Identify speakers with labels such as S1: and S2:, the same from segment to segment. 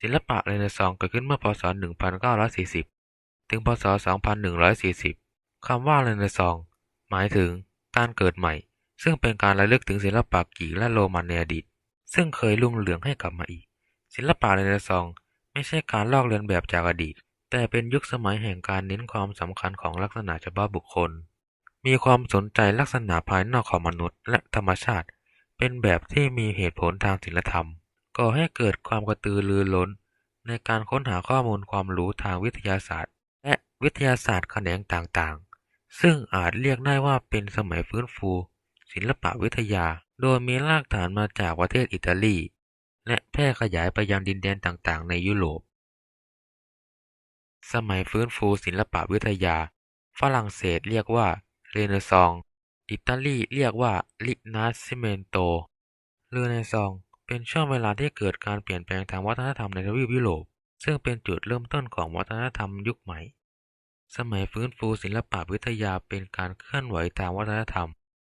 S1: ศิลปะเรเนซองส์เกิดขึ้นเมื่อพ.ศ.1940 ถึงพ.ศ.2140 คำว่าเรเนซองส์หมายถึงการเกิดใหม่ ซึ่งเป็นการระลึกถึงศิลปะกรีกและโรมันในอดีต ซึ่งเคยรุ่งเรืองให้กลับมาอีก ศิลปะเรเนซองส์ไม่ใช่การลอกเลียนแบบจากอดีต แต่เป็นยุคสมัยแห่งการเน้นความสำคัญของลักษณะเฉพาะบุคคล มีความสนใจลักษณะภายนอกของมนุษย์และธรรมชาติ เป็นแบบที่มีเหตุผลทางศีลธรรม ก่อให้เกิดความกระตือรือร้น ในการค้นหาข้อมูลความรู้ทางวิทยาศาสตร์ และวิทยาศาสตร์แขนงต่างๆ ซึ่งอาจเรียกได้ว่าเป็นสมัยฟื้นฟู ศิลปวิทยา โดยมีรากฐานมาจากประเทศอิตาลี และแพร่ขยายไปยังดินแดนต่างๆ ในยุโรป สมัยฟื้นฟูศิลปวิทยา ฝรั่งเศสเรียกว่าเรเนซองส์อิตาลีเรียกว่ารินาซิเมนโต เรเนซองส์ เป็นช่วงเวลาที่เกิดการเปลี่ยนแปลงทางวัฒนธรรมในทวีปยุโรป ซึ่งเป็นจุดเริ่มต้นของวัฒนธรรมยุคใหม่ สมัยฟื้นฟูศิลปะวิทยาเป็นการเคลื่อนไหวทางวัฒนธรรม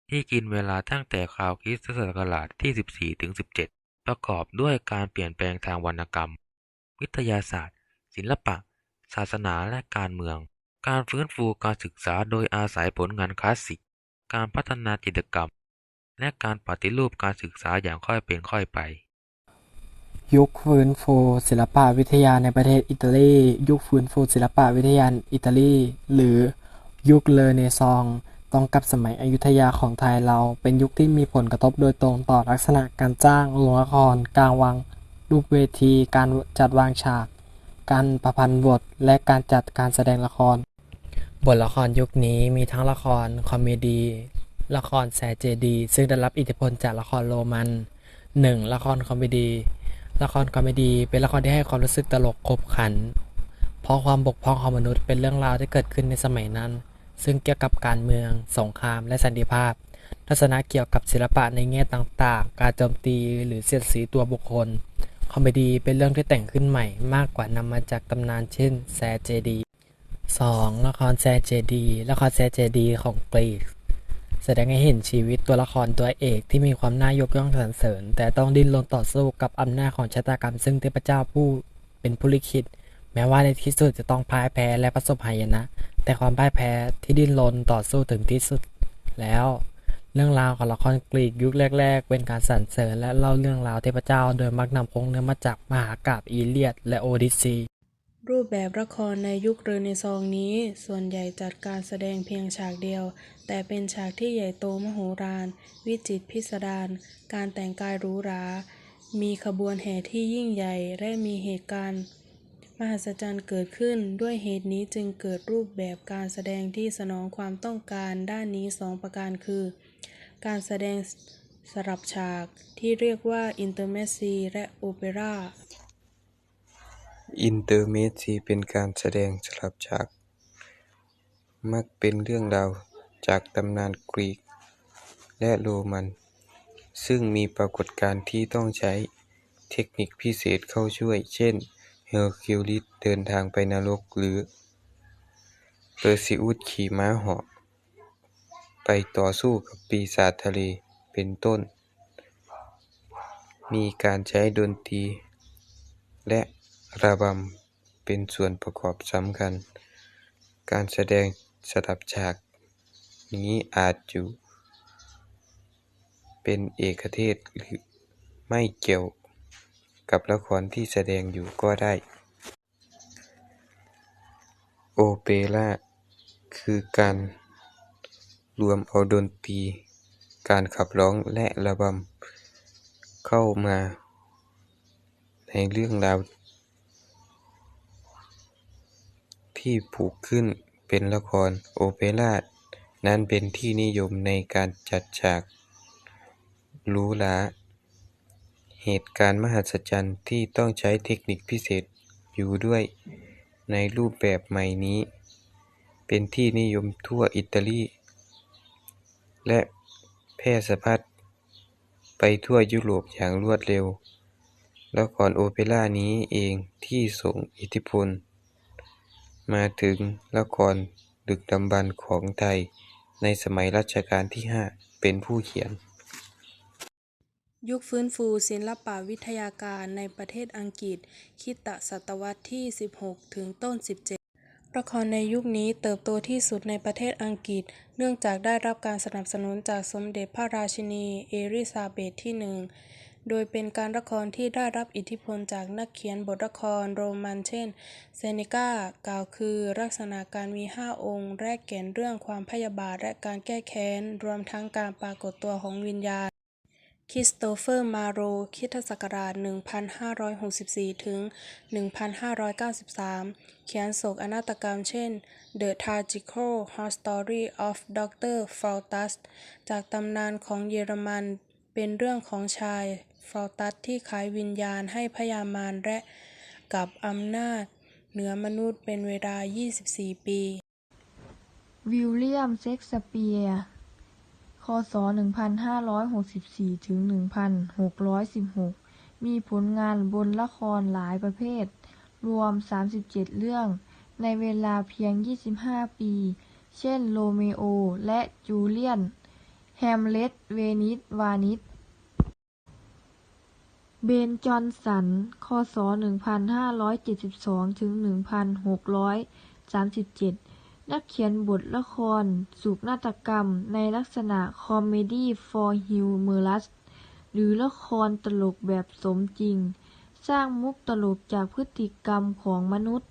S1: ที่กินเวลาตั้งแต่คราวคริสตศักราชที่ 14ถึง17 ประกอบด้วยการเปลี่ยนแปลงทางวรรณกรรม วิทยาศาสตร์ ศิลปะ ศาสนาและการเมือง การฟื้นฟูการศึกษาโดยอาศัยผลงานคลาสสิก การพัฒนาจิตรกรรม และการปฏิรูปการศึกษาอย่างค่อยเป็นค่อยไป
S2: ยุคฟื้นฟูศิลปวิทยาในประเทศอิตาลี ยุคฟื้นฟูศิลปวิทยาอิตาลี หรือยุคเรเนซองส์ตรงกับสมัยอยุธยาของไทยเรา เป็นยุคที่มีผลกระทบโดยตรงต่อลักษณะการจ้างโรงละครการวางรูปเวที การจัดวางฉาก การประพันธ์บท และการจัดการแสดงละคร บทละครยุคนี้มีทั้งละคร คอมเมดี้ ละครแซเจดี ซึ่งได้รับอิทธิพลจากละครโรมัน 1. ละครคอมเมดี้ละครคอมเมดี้เป็นละครที่ให้ความรู้สึกตลกขบขัน เพราะความบกพร่องของมนุษย์เป็นเรื่องราวที่เกิดขึ้นในสมัยนั้น ซึ่งเกี่ยวกับการเมือง สงคราม และสันติภาพ ทัศนะเกี่ยวกับศิลปะในแง่ต่างๆ การโจมตีหรือเสียดสีตัวบุคคล คอมเมดี้เป็นเรื่องที่แต่งขึ้นใหม่มากกว่านำมาจากตำนานเช่นแซเจดี 2. ละครแซเจดี ละครแซเจดี ของกรีก แสดงให้เห็นชีวิตตัวละครตัวเอกที่มีความน่ายกย่องสรรเสริญ แต่ต้องดิ้นรนต่อสู้กับอำนาจของชะตากรรม ซึ่งเทพเจ้าผู้เป็นผู้ลิขิตแม้ว่าในที่สุดจะต้องพ่ายแพ้และประสบหายนะ แต่ความพ่ายแพ้ที่ดิ้นรนต่อสู้ถึงที่สุดแล้ว เรื่องราวของละครกรีกยุคแรก ๆ เป็นการสรรเสริญและเล่าเรื่องราวเทพเจ้า โดยมักนำพงเนื้อมาจากมหากาพย์อีเลียดและโอดิซี
S3: รูปแบบละครในยุคเรเนซองส์นี้ ส่วนใหญ่จัดการแสดงเพียงฉากเดียว แต่เป็นฉากที่ใหญ่โตมโหฬารวิจิตรพิสดาร การแต่งกายหรูหรา มีขบวนแห่ที่ยิ่งใหญ่ และมีเหตุการณ์ มหัศจรรย์เกิดขึ้น ด้วยเหตุนี้จึงเกิดรูปแบบการแสดงที่สนองความต้องการด้านนี้สองประการคือ การแสดงสลับฉากที่เรียกว่าอินเตอร์เมซีและโอเปร่า
S4: อินเตอร์เมสซีเป็นการแสดงสลับฉาก มักเป็นเรื่องราวจากตำนานกรีกและโรมัน ซึ่งมีปรากฏการณ์ที่ต้องใช้เทคนิคพิเศษเข้าช่วย เช่น เฮอร์คิวลิสเดินทางไปนรก หรือเปอร์ซิอุสขี่ม้าเหาะไปต่อสู้กับปีศาจทะเลเป็นต้น มีการใช้ดนตรี และ ระบำเป็นส่วนประกอบสำคัญ การแสดงสลับฉาก นี้อาจอยู่ เป็นเอกเทศหรือไม่เกี่ยวกับละครที่แสดงอยู่ก็ได้ โอเปร่าคือการรวมเอาดนตรี การขับร้องและระบำเข้ามา ในเรื่องราว ที่ผูกขึ้นเป็นละครโอเปร่านั้นเป็นที่นิยมในการจัดฉากหรูหราเหตุการณ์มหัศจรรย์ที่ต้องใช้เทคนิคพิเศษอยู่ด้วยในรูปแบบใหม่นี้ เป็นที่นิยมทั่วอิตาลี และแพร่สะพัดไปทั่วยุโรปอย่างรวดเร็ว ละครโอเปร่านี้เองที่ส่งอิทธิพล มาถึงละครดึกดำบรรพ์ของไทย ในสมัยรัชกาลที่ 5 เป็นผู้เขียน
S3: ยุคฟื้นฟูศิลปวิทยาการในประเทศอังกฤษ คิตศตวรรษที่ 16 ถึงต้น 17 ละครในยุคนี้เติบโตที่สุดในประเทศอังกฤษ เนื่องจากได้รับการสนับสนุนจากสมเด็จพระราชินีเอลิซาเบธที่หนึ่ง โดยเป็นการละครที่ได้รับอิทธิพลจากนักเขียนบทละครโรมันเช่น เซเนกากล่าวคือลักษณะการมีห้าองค์และแก่นเรื่องความพยาบาทและการแก้แค้น รวมทั้งการปรากฏตัวของวิญญาณคริสโตเฟอร์ มาโรคริสตศักราช 1564 ถึง 1593 เขียนโศกอนาฏกรรมเช่น The Tragical Horror Story of Dr. Faustus จากตำนานของเยอรมัน เป็นเรื่องของชาย ฟาตัสที่ขายวิญญาณให้พญามารและกับอำนาจเหนือมนุษย์เป็นเวลา 24 ปี
S5: วิลเลียมเชกสเปียร์ คศ 1564 ถึง 1616 มีผลงานบนละครหลายประเภท รวม 37 เรื่อง ในเวลาเพียง 25 ปี เช่น โรเมโอ และจูเลียน แฮมเล็ต เวนิส วานิส เบน จอห์นสัน คศ 1572 ถึง 1637 นักเขียนบทละคร สุกนาฏกรรม ในลักษณะคอมเมดี้ฟอร์ฮิวเมอรัส หรือละครตลกแบบสมจริง สร้างมุกตลกจากพฤติกรรมของมนุษย์